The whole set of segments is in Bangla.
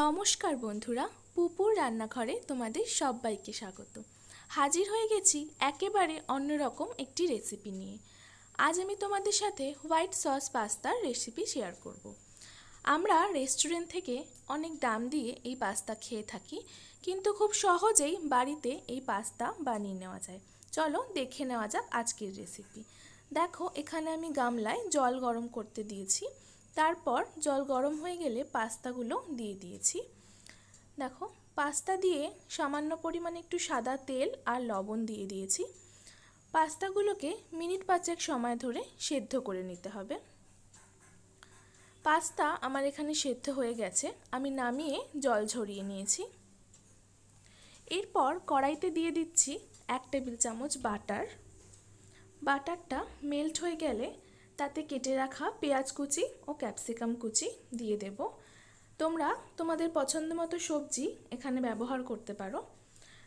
নমস্কার বন্ধুরা, পুপুর রান্নাঘরে তোমাদের সবাইকে স্বাগত। হাজির হয়ে গেছি একেবারে অন্যরকম একটি রেসিপি নিয়ে। আজ আমি তোমাদের সাথে হোয়াইট সস পাস্তার রেসিপি শেয়ার করব। আমরা রেস্টুরেন্ট থেকে অনেক দাম দিয়ে এই পাস্তা খেয়ে থাকি, কিন্তু খুব সহজেই বাড়িতে এই পাস্তা বানিয়ে নেওয়া যায়। চলো দেখে নেওয়া যাক আজকের রেসিপি দেখো, এখানে আমি গামলায় জল গরম করতে দিয়েছি। তারপর জল গরম হয়ে গেলে পাস্তাগুলো দিয়ে দিয়েছি। দেখো, পাস্তা দিয়ে সামান্য পরিমাণে একটু সাদা তেল আর লবণ দিয়ে দিয়েছি। পাস্তাগুলোকে মিনিট পাঁচেক সময় ধরে সেদ্ধ করে নিতে হবে। পাস্তা আমার এখানে সেদ্ধ হয়ে গেছে, আমি নামিয়ে জল ঝরিয়ে নিয়েছি। এরপর কড়াইতে দিয়ে দিচ্ছি এক টেবিল চামচ বাটার। বাটারটা মেল্ট হয়ে গেলে তাতে কেটে রাখা পেঁয়াজ কুচি ও ক্যাপসিকাম কুচি দিয়ে দেব। তোমরা তোমাদের পছন্দ মতো সবজি এখানে ব্যবহার করতে পারো।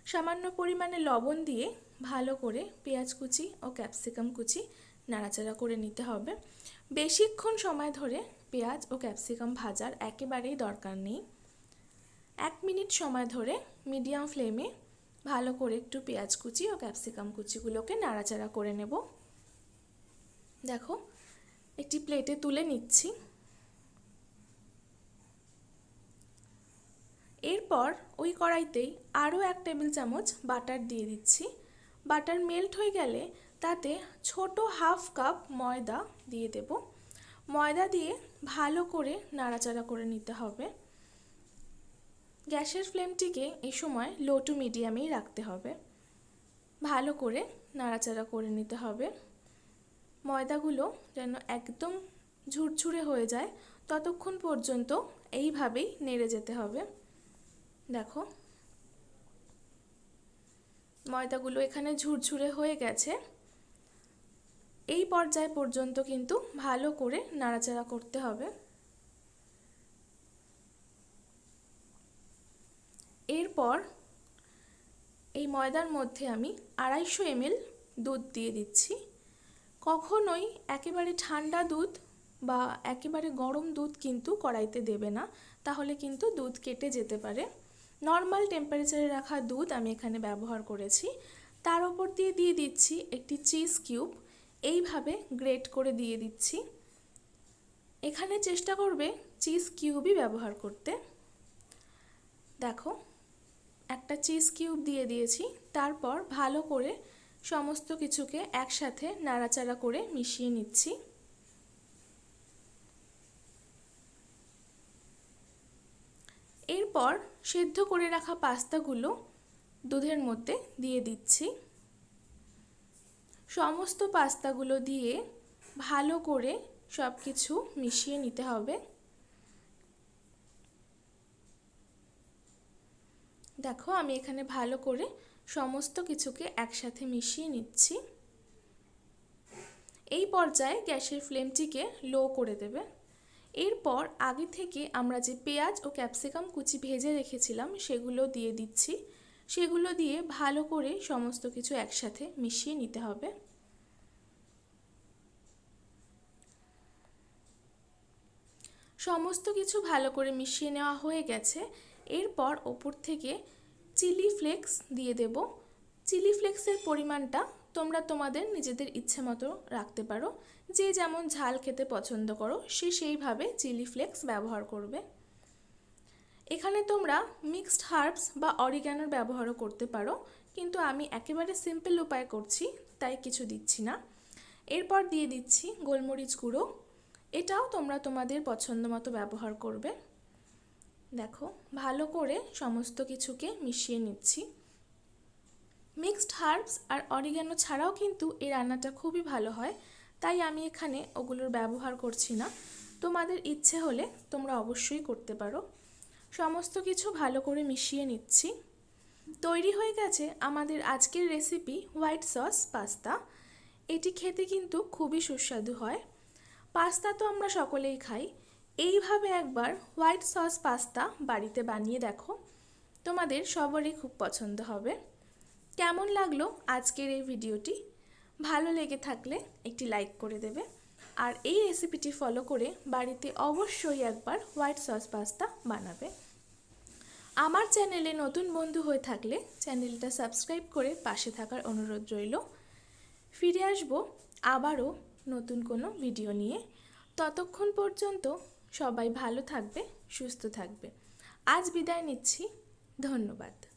সামান্য পরিমাণে লবণ দিয়ে ভালো করে পেঁয়াজ কুচি ও ক্যাপসিকাম কুচি নাড়াচাড়া করে নিতে হবে। বেশিক্ষণ সময় ধরে পেঁয়াজ ও ক্যাপসিকাম ভাজার একেবারেই দরকার নেই। এক মিনিট সময় ধরে মিডিয়াম ফ্লেমে ভালো করে একটু পেঁয়াজ কুচি ও ক্যাপসিকাম কুচিগুলোকে নাড়াচাড়া করে নেব। দেখো একটি প্লেটে তুলে নিচ্ছি। এরপর ওই কড়াইতেই আরও এক টেবিল চামচ বাটার দিয়ে দিচ্ছি। বাটার মেল্ট হয়ে গেলে তাতে ছোট হাফ কাপ ময়দা দিয়ে দেব। ময়দা দিয়ে ভালো করে নাড়াচাড়া করে নিতে হবে। গ্যাসের ফ্লেমটিকে এই সময় লো টু মিডিয়ামেই রাখতে হবে। ভালো করে নাড়াচাড়া করে নিতে হবে। ময়দাগুলো যেন একদম ঝুরঝুরে হয়ে যায়, ততক্ষণ পর্যন্ত এইভাবেই নেড়ে যেতে হবে। দেখো। ময়দাগুলো এখানে ঝুরঝুরে হয়ে গেছে। এই পর্যায় পর্যন্ত কিন্তু ভালো করে নাড়াচাড়া করতে হবে। এরপর এই ময়দার মধ্যে আমি আড়াইশো এমএল দুধ দিয়ে দিচ্ছি। কখনোই একেবারে ঠান্ডা দুধ বা একেবারে গরম দুধ কিন্তু কড়াইতে দেবে না। তাহলে কিন্তু দুধ কেটে যেতে পারে। নর্মাল টেম্পারেচারে রাখা দুধ আমি এখানে ব্যবহার করেছি। তার ওপর দিয়ে দিয়ে দিচ্ছি একটি চিজ কিউব এইভাবে গ্রেট করে দিয়ে দিচ্ছি। এখানে চেষ্টা করবে চিজ কিউবই ব্যবহার করতে। দেখো, একটা চিজ কিউব দিয়ে দিয়েছি। তারপর ভালো করে সমস্ত কিছুকে একসাথে নাড়াচাড়া করে মিশিয়ে নিচ্ছি। এরপর সেদ্ধ করে রাখা পাস্তাগুলো দুধের মধ্যে দিয়ে দিচ্ছি। সমস্ত পাস্তাগুলো দিয়ে ভালো করে সব কিছু মিশিয়ে নিতে হবে। দেখো আমি এখানে ভালো করে সমস্ত কিছুকে একসাথে মিশিয়ে নিচ্ছি। এই পর্যায়ে গ্যাসের ফ্লেমটিকে লো করে দেবে। এরপর আগে থেকে আমরা যে পেঁয়াজ ও ক্যাপসিকাম কুচি ভেজে রেখেছিলাম, সেগুলো দিয়ে দিচ্ছি। সেগুলো দিয়ে ভালো করে সমস্ত কিছু একসাথে মিশিয়ে নিতে হবে। সমস্ত কিছু ভালো করে মিশিয়ে নেওয়া হয়ে গেছে। এরপর ওপর থেকে চিলি ফ্লেক্স দিয়ে দেব। চিলি ফ্লেক্সের পরিমাণটা তোমরা তোমাদের নিজেদের ইচ্ছে মতো রাখতে পারো। যে যেমন ঝাল খেতে পছন্দ করো, সে সেইভাবে চিলি ফ্লেক্স ব্যবহার করবে। এখানে তোমরা মিক্সড হার্বস বা অরিগ্যানোর ব্যবহারও করতে পারো, কিন্তু আমি একেবারে সিম্পল উপায় করছি, তাই কিছু দিচ্ছি না। এরপর দিয়ে দিচ্ছি গোলমরিচ গুঁড়ো। এটাও তোমরা তোমাদের পছন্দ মতো ব্যবহার করবে। দেখো, ভালো করে সমস্ত কিছুকে মিশিয়ে নিচ্ছি। মিক্সড হার্বস আর অরিগ্যানো ছাড়াও কিন্তু এই রান্নাটা খুবই ভালো হয়, তাই আমি এখানে ওগুলোর ব্যবহার করছি না। তোমাদের ইচ্ছে হলে তোমরা অবশ্যই করতে পারো। সমস্ত কিছু ভালো করে মিশিয়ে নিচ্ছি। তৈরি হয়ে গেছে আমাদের আজকের রেসিপি হোয়াইট সস পাস্তা। এটি খেতে কিন্তু খুবই সুস্বাদু হয়। পাস্তা তো আমরা সকলেই খাই এইভাবে একবার হোয়াইট সস পাস্তা বাড়িতে বানিয়ে দেখো। তোমাদের সবারই খুব পছন্দ হবে। কেমন লাগল আজকের এই ভিডিওটি? ভালো লেগে থাকলে একটি লাইক করে দেবে। আর এই রেসিপিটি ফলো করে বাড়িতে অবশ্যই একবার হোয়াইট সস পাস্তা বানাবে। আমার চ্যানেলে নতুন বন্ধু হয়ে থাকলে চ্যানেলটা সাবস্ক্রাইব করে পাশে থাকার অনুরোধ রইল। ফিরে আসব আবারও নতুন কোনো ভিডিও নিয়ে। ততক্ষণ পর্যন্ত সবাই ভালো থাকবে সুস্থ থাকবে। আজ বিদায় নিচ্ছি ধন্যবাদ।